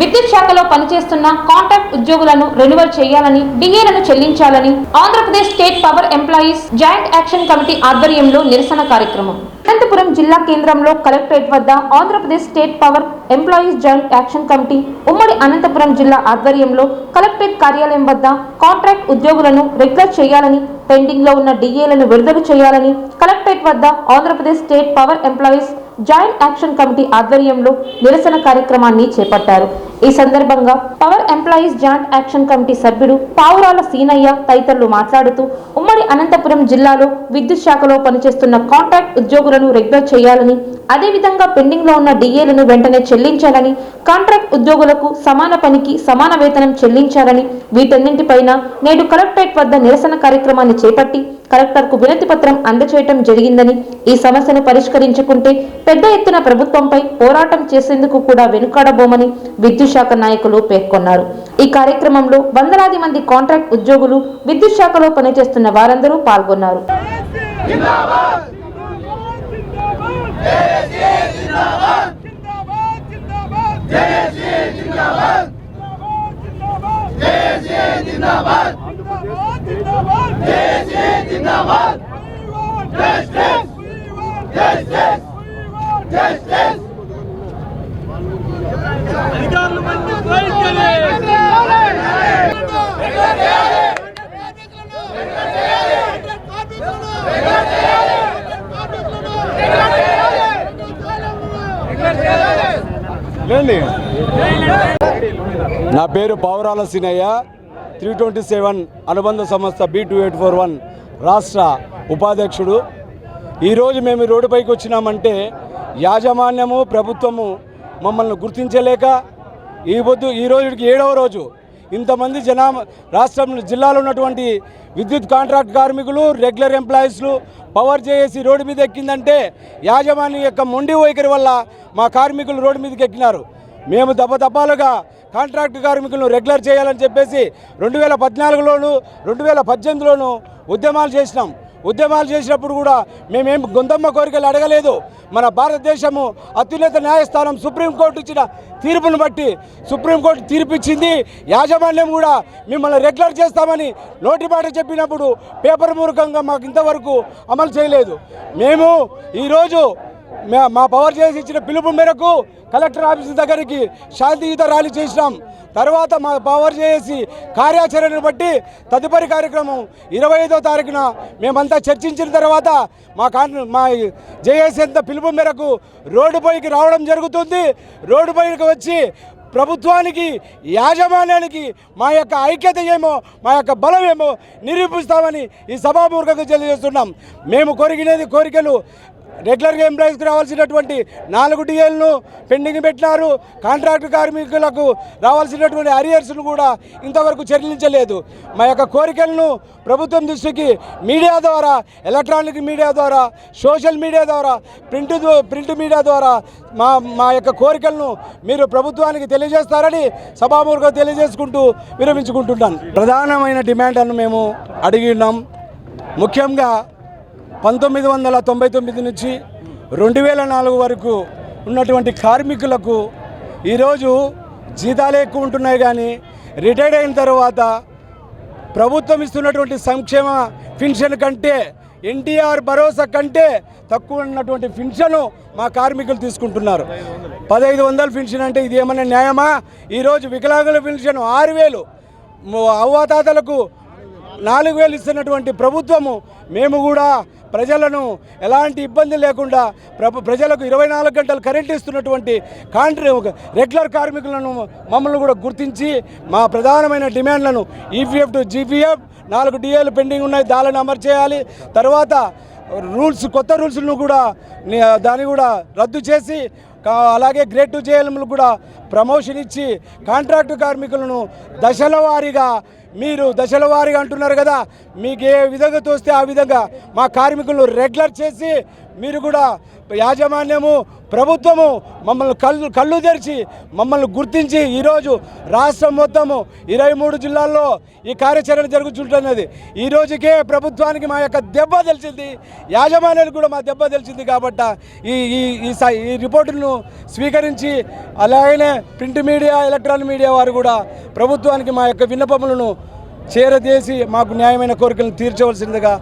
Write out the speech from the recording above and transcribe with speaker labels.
Speaker 1: విద్యుత్ శాఖలో పనిచేస్తున్న కాంట్రాక్ట్ ఉద్యోగులను రెన్యువల్ చేయాలని డిఏలను చెల్లించాలని Andhra Pradesh state power employees joint action committee ఆధ్వర్యంలో నిరసన కార్యక్రమం. అనంతపురం జిల్లా కేంద్రంలో కలెక్టరేట్ వద్ద Andhra Pradesh state power employees joint action committee ఉమ్మడి అనంతపురం జిల్లా ఆధ్వర్యంలో కలెక్టరేట్ కార్యాలయం వద్ద కాంట్రాక్ట్ ఉద్యోగులను రెగ్యులర్ చేయాలని పెండింగ్లో ఉన్న డిఏలను విడుదల చేయాలని కలెక్టరేట్ వద్ద Andhra Pradesh state power employees joint action committee ఆధ్వర్యంలో నిరసన కార్యక్రమాన్ని చేపట్టారు. ఈ సందర్భంగా power employees joint action committee సభ్యుడు పావురాల సీనయ్య తదితరులు మాట్లాడుతూ ఉమ్మడి అనంతపురం జిల్లాలో విద్యుత్ శాఖలో పనిచేస్తున్న కాంట్రాక్ట్ ఉద్యోగులను రెగ్యులర్ చేయాలని అదేవిధంగా పెండింగ్లో ఉన్న డిఏలను వెంటనే చెల్లించాలని కాంట్రాక్ట్ ఉద్యోగులకు సమాన పనికి సమాన వేతనం చెల్లించాలని వీటన్నింటిపైన నేడు కలెక్టరేట్ వద్ద నిరసన కార్యక్రమాన్ని చేపట్టి కలెక్టర్కు వినతి పత్రం అందచేయటం జరిగిందని ఈ సమస్యను పరిష్కరించుకుంటే పెద్ద ఎత్తున ప్రభుత్వంపై పోరాటం చేసేందుకు కూడా వెనుకాడబోమని విద్యుత్ శాఖ నాయకులు పేర్కొన్నారు ఈ కార్యక్రమంలో వందలాది మంది కాంట్రాక్ట్ ఉద్యోగులు విద్యుత్ శాఖలో పనిచేస్తున్న వారందరూ పాల్గొన్నారు
Speaker 2: అధికారులు మంచి
Speaker 3: Justice! నా పేరు Pavurala Sinayya three twenty seven అనుబంధ సంస్థ B two eight four one రాష్ట్ర ఉపాధ్యక్షుడు. ఈరోజు మేము రోడ్డుపైకి వచ్చినామంటే యాజమాన్యము ప్రభుత్వము మమ్మల్ని గుర్తించలేక ఈ పొద్దు ఈ రోజుకి ఏడవ రోజు ఇంతమంది జనా రాష్ట్రం జిల్లాలో ఉన్నటువంటి విద్యుత్ కాంట్రాక్ట్ కార్మికులు రెగ్యులర్ ఎంప్లాయీస్లు పవర్ చేసి రోడ్డు మీద ఎక్కిందంటే యాజమాన్యం యొక్క మొండి వైఖరి వల్ల మా కార్మికులు రోడ్డు మీదకి ఎక్కినారు. మేము దప్పదప్పాలుగా కాంట్రాక్ట్ కార్మికులను రెగ్యులర్ చేయాలని చెప్పేసి రెండు వేల పద్నాలుగులోను రెండు వేల పద్దెనిమిదిలోను ఉద్యమాలు చేసినాం. ఉద్యమాలు చేసినప్పుడు కూడా మేమేం గొంతమ్మ కోరికలు అడగలేదు. మన భారతదేశము అత్యున్నత న్యాయస్థానం సుప్రీంకోర్టు ఇచ్చిన తీర్పును బట్టి సుప్రీంకోర్టు తీర్పిచ్చింది. యాజమాన్యం కూడా మిమ్మల్ని రెగ్యులర్ చేస్తామని నోటిపాట చెప్పినప్పుడు పేపర్ మూలకంగా మాకు ఇంతవరకు అమలు చేయలేదు. మేము ఈరోజు మా- మా పవర్ చేసి ఇచ్చిన పిలుపు మేరకు కలెక్టర్ ఆఫీస్ దగ్గరికి శాంతియుత ర్యాలీ చేసినాం. తర్వాత మా పవర్ చేసి కార్యాచరణను బట్టి తదుపరి కార్యక్రమం ఇరవై ఐదో తారీఖున మేమంతా చర్చించిన తర్వాత మా మా జేఏసీ అంత పిలుపు మేరకు రోడ్డుపైకి రావడం జరుగుతుంది. రోడ్డుపైకి వచ్చి ప్రభుత్వానికి యాజమాన్యానికి మా యొక్క ఐక్యత ఏమో మా యొక్క బలం ఏమో నిరూపిస్తామని ఈ సభాపూర్వకంగా తెలియజేస్తున్నాం. మేము కోరికినది కోరికలు రెగ్యులర్గా ఎంప్లాయీస్కి రావాల్సినటువంటి నాలుగు డిఎల్ను పెండింగ్ పెట్టినారు. కాంట్రాక్ట్ కార్మికులకు రావాల్సినటువంటి అరియర్స్ను కూడా ఇంతవరకు చెల్లించలేదు. మా యొక్క కోరికలను ప్రభుత్వం దృష్టికి మీడియా ద్వారా ఎలక్ట్రానిక్ మీడియా ద్వారా సోషల్ మీడియా ద్వారా ప్రింట్ ప్రింట్ మీడియా ద్వారా మా మా యొక్క కోరికలను మీరు ప్రభుత్వానికి తెలియజేస్తారని సభామూర్ఖంగా తెలియజేసుకుంటూ విరమించుకుంటున్నాను. ప్రధానమైన డిమాండ్లను మేము అడిగి ఉన్నాం. ముఖ్యంగా పంతొమ్మిది వందల తొంభై తొమ్మిది నుంచి రెండు వేల నాలుగు వరకు ఉన్నటువంటి కార్మికులకు ఈరోజు జీతాలే ఎక్కువ ఉంటున్నాయి కానీ రిటైర్డ్ అయిన తర్వాత ప్రభుత్వం ఇస్తున్నటువంటి సంక్షేమ పెన్షన్ కంటే ఎన్టీఆర్ భరోసా కంటే తక్కువ ఉన్నటువంటి పెన్షన్ మా కార్మికులు తీసుకుంటున్నారు. పదహైదు వందల పెన్షన్ అంటే ఇది ఏమైనా న్యాయమా? ఈరోజు వికలాంగుల పెన్షన్ ఆరు వేలు. అవ్వాతాతలకు నాలుగు వేలు ఇస్తున్నటువంటి ప్రభుత్వము మేము కూడా ప్రజలను ఎలాంటి ఇబ్బంది లేకుండా ప్రభు ప్రజలకు ఇరవై నాలుగు గంటలు కరెంట్ ఇస్తున్నటువంటి కాంట్రీ రెగ్యులర్ కార్మికులను మమ్మల్ని కూడా గుర్తించి మా ప్రధానమైన డిమాండ్లను ఈపీఎఫ్ టు జీపీఎఫ్ నాలుగు డిఏలు పెండింగ్ ఉన్నాయి దానిని అమలు చేయాలి. తర్వాత రూల్స్ కొత్త రూల్స్ను కూడా దాన్ని కూడా రద్దు చేసి అలాగే గ్రేడ్ టూ జేఎల్ఎంలు కూడా ప్రమోషన్ ఇచ్చి కాంట్రాక్టు కార్మికులను దశల వారీగా మీరు దశల వారీగా అంటున్నారు కదా మీకు ఏ విధంగా తోస్తే ఆ విధంగా మా కార్మికులు రెగ్యులర్ చేసి మీరు కూడా యాజమాన్యము ప్రభుత్వము మమ్మల్ని కళ్ళు కళ్ళు తెరిచి మమ్మల్ని గుర్తించి ఈరోజు రాష్ట్రం మొత్తము ఇరవై మూడు జిల్లాల్లో ఈ కార్యాచరణ జరుగుతుంటున్నది ఈ రోజుకే ప్రభుత్వానికి మా యొక్క దెబ్బ తెలిసింది. యాజమాన్యానికి కూడా మా దెబ్బ తెలిసింది కాబట్టి ఈ ఈ ఈ స- ఈ రిపోర్టులను స్వీకరించి అలాగనే ప్రింట్ మీడియా ఎలక్ట్రానిక్ మీడియా వారు కూడా ప్రభుత్వానికి మా యొక్క విన్నపములను చేరదేసి మాకు న్యాయమైన కోరికలను తీర్చవలసిందిగా